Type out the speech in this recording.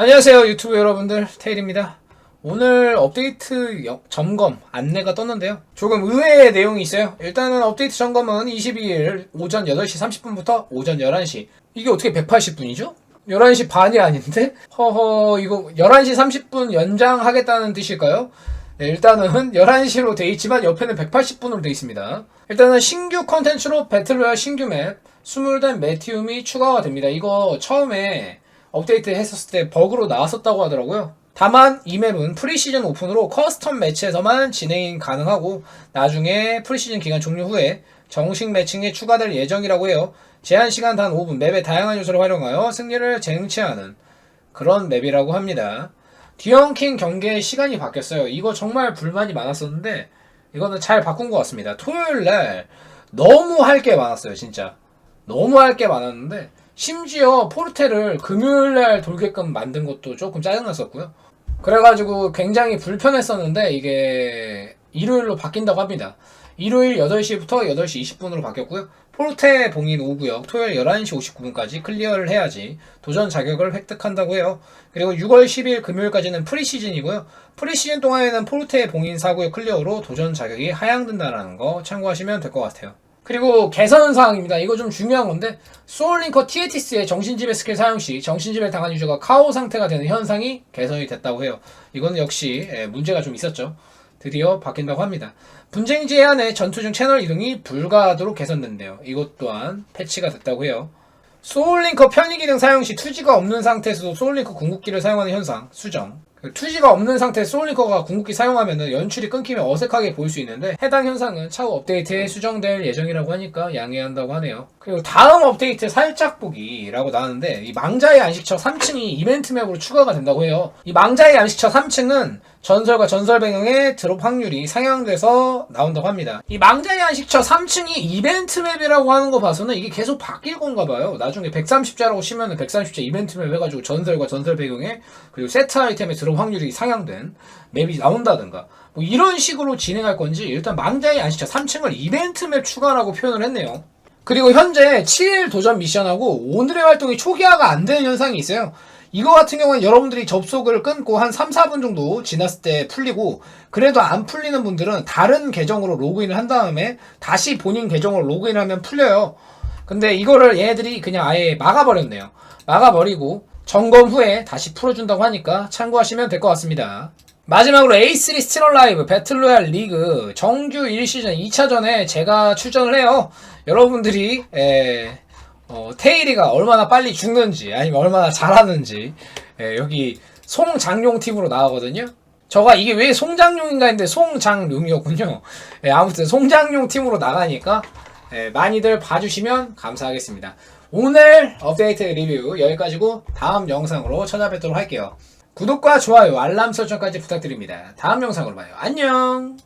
안녕하세요 유튜브 여러분들 테일입니다 오늘 업데이트 여- 점검 안내가 떴는데요 조금 의외의 내용이 있어요 일단은 업데이트 점검은 22일 오전 8시 30분부터 오전 11시 이게 어떻게 180분이죠? 11시 반이 아닌데? 허허 이거 11시 30분 연장하겠다는 뜻일까요? 네, 일단은 11시로 돼 있지만 옆에는 180분으로 돼 있습니다. 일단은 신규 컨텐츠로 배틀로얄 신규 맵 스물된 메티움이 추가가 됩니다. 이거 처음에 업데이트 했었을 때 버그로 나왔었다고 하더라고요. 다만 이 맵은 프리시즌 오픈으로 커스텀 매치에서만 진행 가능하고 나중에 프리시즌 기간 종료 후에 정식 매칭에 추가될 예정이라고 해요. 제한 시간 단 5분 맵의 다양한 요소를 활용하여 승리를 쟁취하는 그런 맵이라고 합니다. 디언킹 경기의 시간이 바뀌었어요. 이거 정말 불만이 많았었는데 이거는 잘 바꾼 것 같습니다. 토요일 날 너무 할 게 많았어요, 진짜. 너무 할 게 많았는데 심지어 포르테를 금요일 날 돌게끔 만든 것도 조금 짜증났었고요. 그래가지고 굉장히 불편했었는데 이게 일요일로 바뀐다고 합니다. 일요일 8시부터 8시 20분으로 바뀌었고요. 포르테 봉인 5구역 토요일 11시 59분까지 클리어를 해야지 도전 자격을 획득한다고 해요. 그리고 6월 10일 금요일까지는 프리시즌이고요. 프리시즌 동안에는 포르테 봉인 4구역 클리어로 도전 자격이 하향된다는 거 참고하시면 될 것 같아요. 그리고 개선 사항입니다. 이거 좀 중요한 건데 소울링커 TATS의 정신지배 스킬 사용 시 정신지배 당한 유저가 카오 상태가 되는 현상이 개선이 됐다고 해요. 이거는 역시 예, 문제가 좀 있었죠. 드디어 바뀐다고 합니다. 분쟁 제한의 전투 중 채널 이동이 불가하도록 개선된대요. 이것 또한 패치가 됐다고 해요. 소울링커 편의 기능 사용 시 투지가 없는 상태에서도 소울링커 궁극기를 사용하는 현상 수정. 그 투지가 없는 상태에서 소울링커가 궁극기 사용하면 연출이 끊기면 어색하게 보일 수 있는데 해당 현상은 차후 업데이트에 수정될 예정이라고 하니까 양해야 한다고 하네요. 그리고 다음 업데이트 살짝 보기라고 나왔는데 이 망자의 안식처 3층이 이벤트 맵으로 추가가 된다고 해요. 이 망자의 안식처 3층은 전설과 전설 배경의 드롭 확률이 상향돼서 나온다고 합니다. 이 망자의 안식처 3층이 이벤트 맵이라고 하는 거 봐서는 이게 계속 바뀔 건가 봐요. 나중에 130자라고 치면은 130자 이벤트 맵 해가지고 전설과 전설 배경에 그리고 세트 아이템의 드롭 확률이 상향된 맵이 나온다든가 뭐 이런 식으로 진행할 건지 일단 망자의 안식처 3층을 이벤트 맵 추가라고 표현을 했네요. 그리고 현재 7일 도전 미션하고 오늘의 활동이 초기화가 안 되는 현상이 있어요. 이거 같은 경우는 여러분들이 접속을 끊고 한 3, 4분 정도 지났을 때 풀리고 그래도 안 풀리는 분들은 다른 계정으로 로그인을 한 다음에 다시 본인 계정으로 로그인하면 풀려요. 근데 이거를 얘네들이 그냥 아예 막아버렸네요. 막아버리고 점검 후에 다시 풀어준다고 하니까 참고하시면 될 것 같습니다. 마지막으로 A3 스틸 라이브 배틀로얄 리그 정규 1시즌 2차전에 제가 출전을 해요. 여러분들이 에, 어, 테일이가 얼마나 빨리 죽는지 아니면 얼마나 잘하는지 에, 여기 송장용 팀으로 나가거든요. 저가 이게 왜 송장용인가 했는데 송장용이었군요. 에, 아무튼 송장용 팀으로 나가니까 에, 많이들 봐주시면 감사하겠습니다. 오늘 업데이트 리뷰 여기까지고 다음 영상으로 찾아뵙도록 할게요. 구독과 좋아요, 알람 설정까지 부탁드립니다. 다음 영상으로 봐요. 안녕!